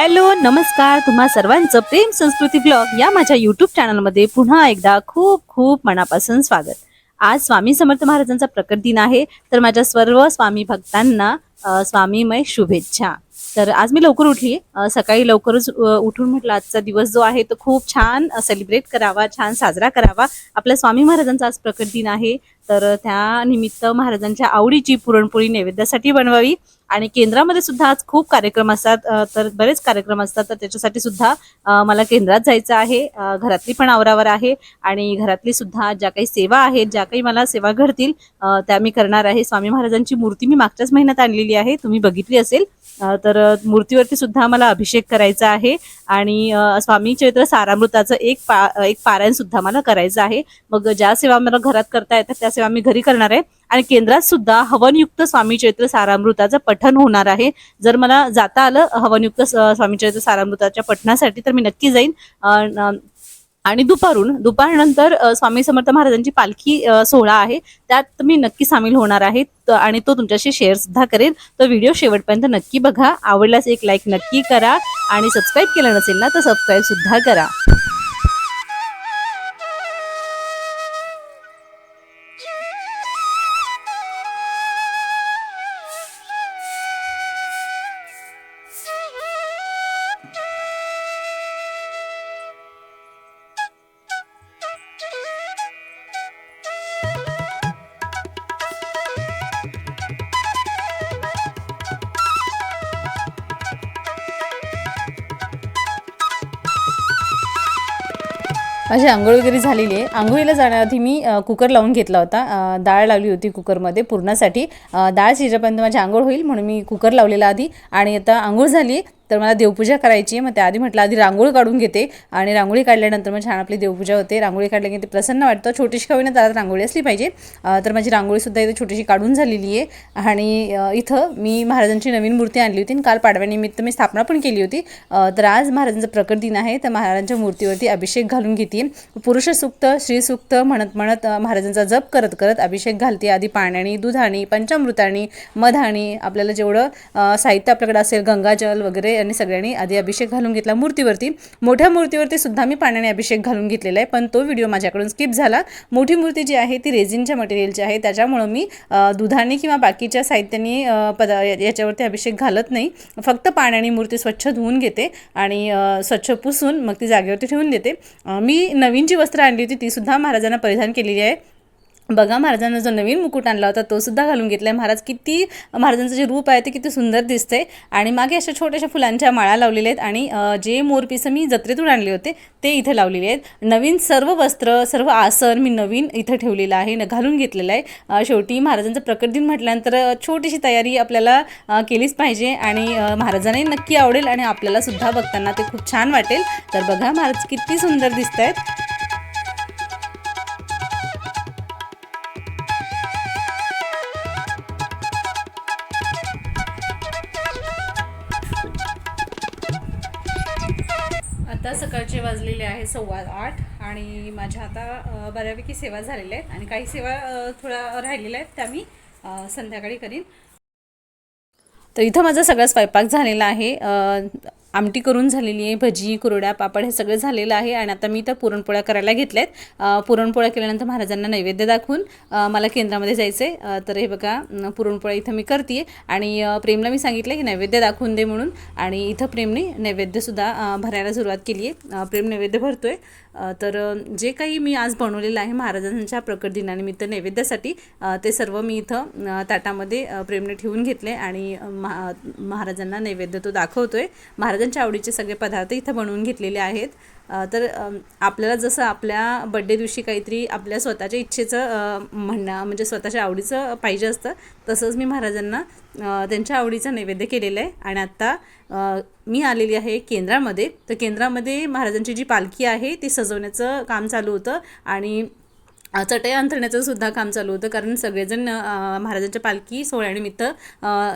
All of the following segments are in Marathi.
हॅलो नमस्कार. तुम्हा सर्वांचं प्रेम संस्कृती ब्लॉग या माझ्या युट्यूब चॅनलमध्ये पुन्हा एकदा खूप खूप मनापासून स्वागत. आज स्वामी समर्थ महाराजांचा प्रकट दिन आहे तर माझ्या सर्व स्वामी भक्तांना स्वामीमय शुभेच्छा. तर आज मी लवकर उठली. सकाळी लवकरच उठून म्हटलं आजचा दिवस जो आहे तो खूप छान सेलिब्रेट करावा छान साजरा करावा. आपल्या स्वामी महाराजांचा आज प्रकट दिन आहे तर त्या निमित्त महाराजांच्या आवडीची पुरणपोळी नैवेद्यासाठी बनवावी. आणि केंद्रामध्ये सुद्धा आज खूप कार्यक्रम असतात. तर बरेच कार्यक्रम असतात. तर त्याच्यासाठी सुद्धा मला केंद्रात जायचं आहे. घरातली पण आवरावर आहे. आणि घरातली सुद्धा ज्या काही सेवा आहेत ज्या काही मला सेवा घडतील त्या मी करणार आहे. स्वामी महाराजांची मूर्ती मी मागच्याच महिन्यात आणलेली आहे. तुम्ही बघितली असेल. तर मूर्तीवरती सुद्धा मला अभिषेक करायचा आहे. आणि स्वामी चैत्र सारामृताचं एक पा एक पारायण सुद्धा मला करायचं आहे. मग ज्या सेवा मला घरात करता येतात त्या सेवा मी घरी करणार आहे. आणि केंद्रात सुद्धा हवनयुक्त स्वामी चैत्र सारामृताचं पठन होणार आहे. जर मला जाता आलं हवनयुक्त स्वामी चैत्र सारामृताच्या पठणासाठी तर मी नक्की जाईन. आणि दुपारून दुपारनंतर स्वामी समर्थ महाराजांची पालखी सोहळा आहे. त्यात मी नक्की सामील होणार आहे. आणि तो तुमच्याशी शेअर सुद्धा करेल तो व्हिडिओ शेवटपर्यंत नक्की बघा. आवडल्यास एक लाईक नक्की करा. आणि सबस्क्राईब केलं नसेल ना तर सबस्क्राईब सुद्धा करा. माझी आंघोळ वगैरे झालेली आहे. आंघोळीला जाण्याआधी मी कुकर लावून घेतला होता. डाळ लावली होती कुकरमध्ये पुरणासाठी. डाळ शिजेपर्यंत माझी आंघोळ होईल म्हणून मी कुकर लावलेला आधी. आणि आता आंघोळ झाली. तर मला देवपूजा करायची आहे. मग त्याआधी म्हटलं आधी रांगोळी काढून घेते. आणि रांगोळी काढल्यानंतर मग छान आपली देवपूजा होते. रांगोळी काढली की ते प्रसन्न वाटतं. छोटीशी का होईना त्याला रांगोळी असली पाहिजे. तर माझी रांगोळीसुद्धा इथे छोटीशी काढून झालेली आहे. आणि इथं मी महाराजांची नवीन मूर्ती आणली होती. आणि काल पाडव्यानिमित्त मी स्थापना पण केली होती. तर आज महाराजांचं प्रकट दिन आहे. तर महाराजांच्या मूर्तीवरती अभिषेक घालून घेते पुरुष सुक्त श्री सुक्त म्हणत म्हणत महाराजांचा जप करत करत अभिषेक घालते. आधी पाण्याने दुधाने पंचामृताने मधाने आपल्याला जेवढं साहित्य आपल्याकडे असेल गंगाजल वगैरे यांनी सगळ्यांनी आधी अभिषेक घालून घेतला मूर्तीवरती. मोठ्या मूर्तीवरती सुद्धा मी पाण्याने अभिषेक घालून घेतलेला आहे. पण तो व्हिडिओ माझ्याकडून स्किप झाला. मोठी मूर्ती जी आहे ती रेझिनच्या मटेरियलची आहे. त्याच्यामुळं मी दुधाने किंवा बाकीच्या साहित्याने पदा याच्यावरती अभिषेक घालत नाही. फक्त पाण्याने मूर्ती स्वच्छ धुवून घेते आणि स्वच्छ पुसून मग ती जागेवरती ठेवून देते. मी नवीन जी वस्त्र आणली होती ती सुद्धा महाराजांना परिधान केलेली आहे. बघा महाराजांना जो नवीन मुकुट आणला होता तो सुद्धा घालून आहे महाराज किती महाराजांचं जे रूप आहे ते किती सुंदर दिसतंय. आणि मागे अशा छोट्याशा फुलांच्या माळा लावलेल्या आहेत आणि जे मोरपिसं मी जत्रेतून आणले होते ते इथे लावलेले आहेत. नवीन सर्व वस्त्र सर्व आसन मी नवीन इथं ठेवलेलं आहे न घालून घेतलेलं आहे. शेवटी महाराजांचं प्रकट दिन म्हटल्यानंतर छोटीशी तयारी आपल्याला केलीच पाहिजे आणि महाराजांनाही नक्की आवडेल आणि आपल्याला सुद्धा बघताना ते खूप छान वाटेल. तर बघा महाराज किती सुंदर दिसत आहेत आता सकाळचे वाजलेले आहे सव्वा आठ आणि माझ्या आता बऱ्यापैकी सेवा झालेल्या आहेत आणि काही सेवा थोड्या राहिलेल्या आहेत त्या मी संध्याकाळी करीन. तर इथं माझा सगळा स्वयंपाक झालेला आहे. आमटी करून झालेली आहे भजी कुरड्या पापड हे सगळं झालेलं आहे आणि आता मी इथं पुरणपोळ्या करायला घेतल्या आहेत पुरणपोळ्या केल्यानंतर महाराजांना नैवेद्य दाखवून मला केंद्रामध्ये जायचं आहे तर हे बघा पुरणपोळ्या इथं मी करते आणि प्रेमला मी सांगितलं की नैवेद्य दाखवून दे म्हणून आणि इथं प्रेमने नैवेद्यसुद्धा भरायला सुरुवात केली आहे. प्रेम नैवेद्य भरतो आहे तर जे काही मी आज बनवलेलं आहे महाराजांच्या प्रकट दिनानिमित्त नैवेद्यासाठी ते सर्व मी इथं ताटामध्ये प्रेमने ठेवून घेतले आणि महा महाराजांना नैवेद्य तो दाखवतो आहे महाराज महाराजांच्या आवडीचे सगळे पदार्थ इथं बनवून घेतलेले आहेत. तर आपल्याला जसं आपल्या बड्डे दिवशी काहीतरी आपल्या स्वतःच्या इच्छेचं म्हणणं म्हणजे स्वतःच्या आवडीचं पाहिजे असतं तसंच मी महाराजांना त्यांच्या आवडीचं नैवेद्य केलेलं आहे. आणि आत्ता मी आलेली आहे केंद्रामध्ये. तर केंद्रामध्ये महाराजांची जी पालखी आहे ती सजवण्याचं काम चालू होतं. आणि चटई अंथरण्याचं सुद्धा काम चालू होतं. कारण सगळेजण महाराजांच्या पालखी सोहळ्यानिमित्त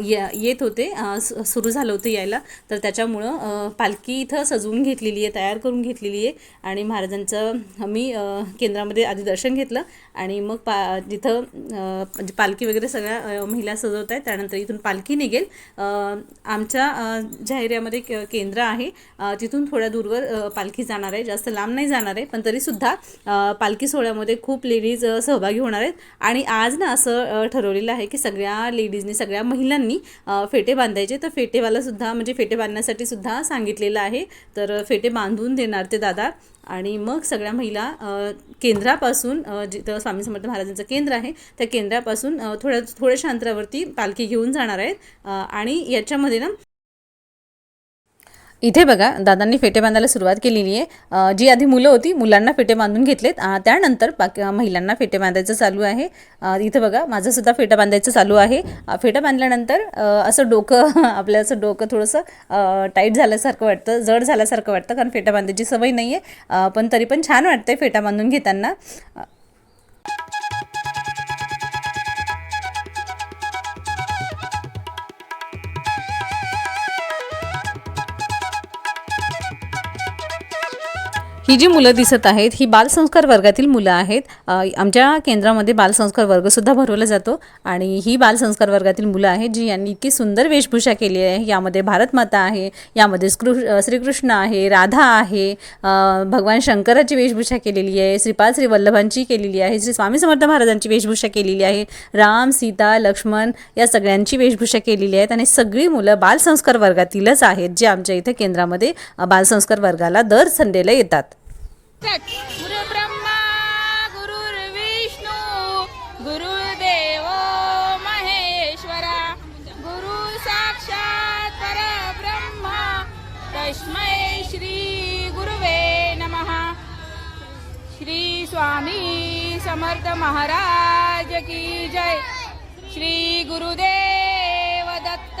ये येत होते. सु- सुरू झालं होतं यायला. तर त्याच्यामुळं पालखी इथं सजवून घेतलेली आहे तयार करून घेतलेली आहे. आणि महाराजांचं मी केंद्रामध्ये आधी दर्शन घेतलं. आणि मग पा जिथं म्हणजे पालखी वगैरे सगळ्या महिला सजवत आहेत. त्यानंतर इथून पालखी निघेल. आमच्या ज्या एरियामध्ये के- केंद्र आहे. तिथून थोड्या दूरवर पालखी जाणार आहे. जास्त लांब नाही जाणार आहे. पण तरीसुद्धा पालखी सोहळ्यामध्ये खूप लेडीज सहभागी होणार आहेत. आणि आज ना असं ठरवलेलं आहे की सगळ्या लेडीजनी सगळ्या महिलांनी फेटे बांधायचे. तर फेटेवाला सुद्धा म्हणजे फेटे बांधण्यासाठी सुद्धा सांगितलेलं आहे. तर फेटे बांधून देणार ते दादा. आणि मग सगळ्या महिला केंद्रापासून जिथं स्वामी समर्थ महाराजांचं केंद्र आहे. त्या केंद्रापासून थोड्या थोड्याशा अंतरावरती पालखी घेऊन जाणार आहेत. आणि याच्यामध्ये ना इथे बघा दादांनी फेटे बांधायला सुरुवात केलेली आहे. जी आधी मुलं होती मुलांना फेटे बांधून घेतलेत. त्यानंतर बाकी महिलांना फेटे बांधायचं चालू आहे. इथे बघा माझं सुद्धा फेटा बांधायचं चालू आहे. फेटा बांधल्यानंतर असं डोकं आपलं असं डोकं थोडंसं टाईट झाल्यासारखं वाटतं जड झाल्यासारखं वाटतं कारण फेटा बांधायची सवय नाही आहे पण तरी पण छान वाटतंय फेटा बांधून घेताना. ही जी मुलं दिसत आहेत ही बालसंस्कार वर्गातील मुलं आहेत. आमच्या केंद्रामध्ये बालसंस्कार वर्गसुद्धा भरवला जातो आणि ही बालसंस्कार वर्गातील मुलं आहेत जी यांनी इतकी सुंदर वेशभूषा केली आहे. यामध्ये भारतमाता आहे यामध्ये स्कृ श्रीकृष्ण आहे राधा आहे भगवान शंकराची वेशभूषा केलेली आहे श्रीपाल श्री वल्लभांची केलेली आहे श्री स्वामी समर्थ महाराजांची वेशभूषा केलेली आहे राम सीता लक्ष्मण या सगळ्यांची वेशभूषा केलेली आहेत आणि सगळी मुलं बालसंस्कार वर्गातीलच आहेत जे आमच्या इथे केंद्रामध्ये बालसंस्कार वर्गाला दर संडेला येतात. गुरु ब्रह्मा गुरुर्विष्णू गुरुदेव महेश्वरा. गुरु साक्षात परब्रह्मा. तस्मै श्री गुरुवे नमः. श्री स्वामी समर्थ महाराज की जय. श्री गुरुदेव दत्त.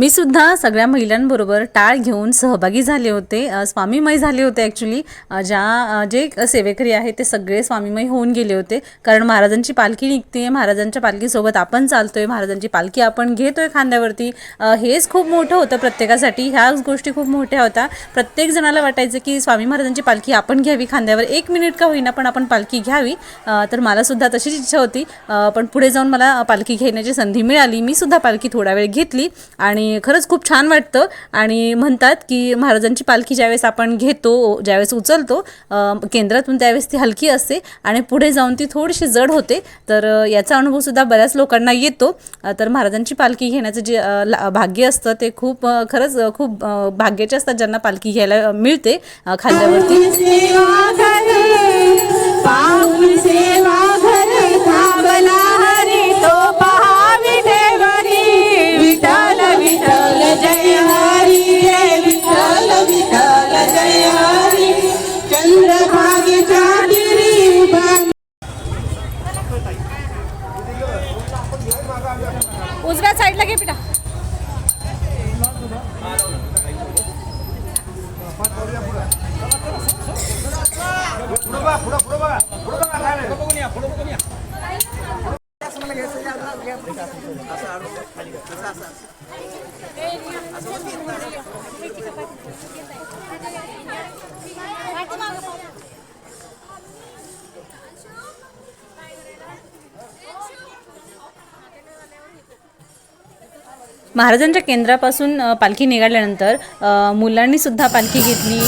मी सुद्धा सगळ्या महिलांबरोबर टाळ घेऊन सहभागी झाले होते. स्वामीमय झाले होते ॲक्च्युली ज्या जे सेवेकरी आहेत ते सगळे स्वामीमय होऊन गेले होते. कारण महाराजांची पालखी निघते महाराजांच्या पालखीसोबत आपण चालतोय महाराजांची पालखी आपण घेतोय खांद्यावरती. हेच खूप मोठं होतं प्रत्येकासाठी. ह्याच गोष्टी खूप मोठ्या होत्या. प्रत्येक जणाला वाटायचं की स्वामी महाराजांची पालखी आपण घ्यावी खांद्यावर एक मिनिट का होईना पण आपण पालखी घ्यावी. तर मला सुद्धा तशीच इच्छा होती. पण पुढे जाऊन मला पालखी घेण्याची संधी मिळाली. मी सुद्धा पालखी थोडा वेळ घेतली आणि खरंच खूप छान वाटतं. आणि म्हणतात की महाराजांची पालखी ज्यावेळेस आपण घेतो ज्यावेळेस उचलतो केंद्रातून त्यावेळेस ती हलकी असते आणि पुढे जाऊन ती थोडीशी जड होते. तर याचा अनुभवसुद्धा बऱ्याच लोकांना येतो. तर महाराजांची पालखी घेण्याचं जे ला- भाग्य असतं ते खूप खरंच खूप भाग्याचे असतात ज्यांना पालखी घ्यायला मिळते खाल्ल्यावरती Gracias. महाराजांच्या केंद्रापासून पालखी निघाल्यानंतर मुलांनीसुद्धा मुलांनी सुद्धा पालखी घेतली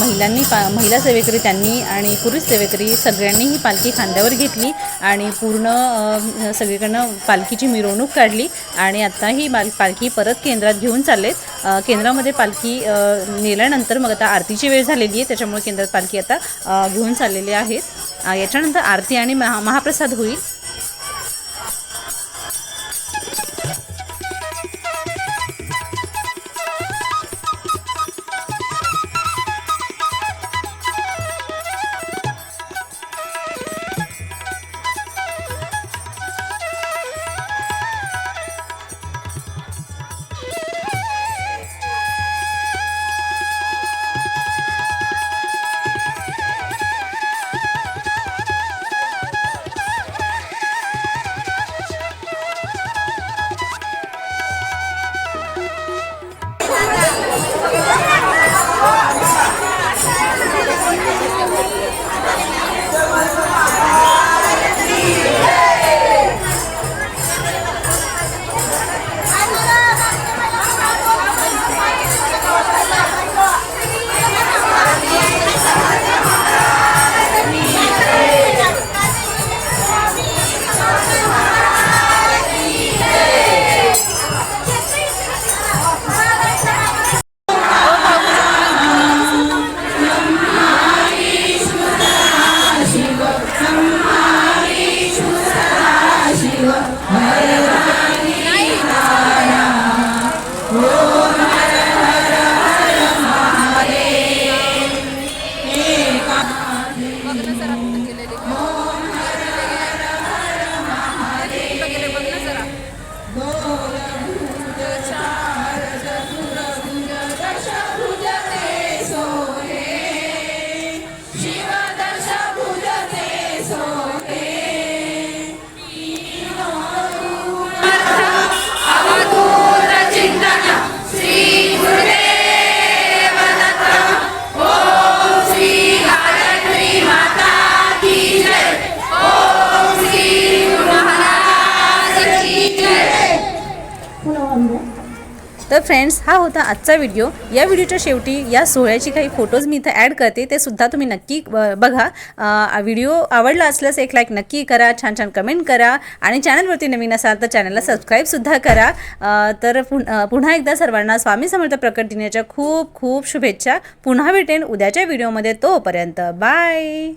महिलांनी पा महिला सेवेकरी त्यांनी आणि पुरुष सेवेकरी सगळ्यांनी ही पालखी खांद्यावर घेतली आणि पूर्ण सगळीकडनं पालखीची मिरवणूक काढली आणि आता ही बाल पालखी परत केंद्रात घेऊन चाललेत. केंद्रामध्ये पालखी नेल्यानंतर मग आता आरतीची वेळ झालेली आहे त्याच्यामुळे केंद्रात पालखी आता घेऊन चाललेली आहेत. याच्यानंतर आरती आणि महा महाप्रसाद होईल. तर फ्रेंड्स हा होता आजचा व्हिडिओ या व्हिडिओच्या शेवटी या सोहळ्याची काही फोटोज मी इथं ॲड करते. ते सुद्धा तुम्ही नक्की ब- बघा. व्हिडिओ आवडला असल्यास एक लाईक नक्की करा छान छान कमेंट करा. आणि चॅनलवरती नवीन असाल तर चॅनलला सबस्क्राईबसुद्धा करा. तर पुन्हा एकदा सर्वांना स्वामी समर्थ प्रकट दिनाच्या खूप खूप शुभेच्छा. पुन्हा भेटेन उद्याच्या व्हिडिओमध्ये तोपर्यंत. बाय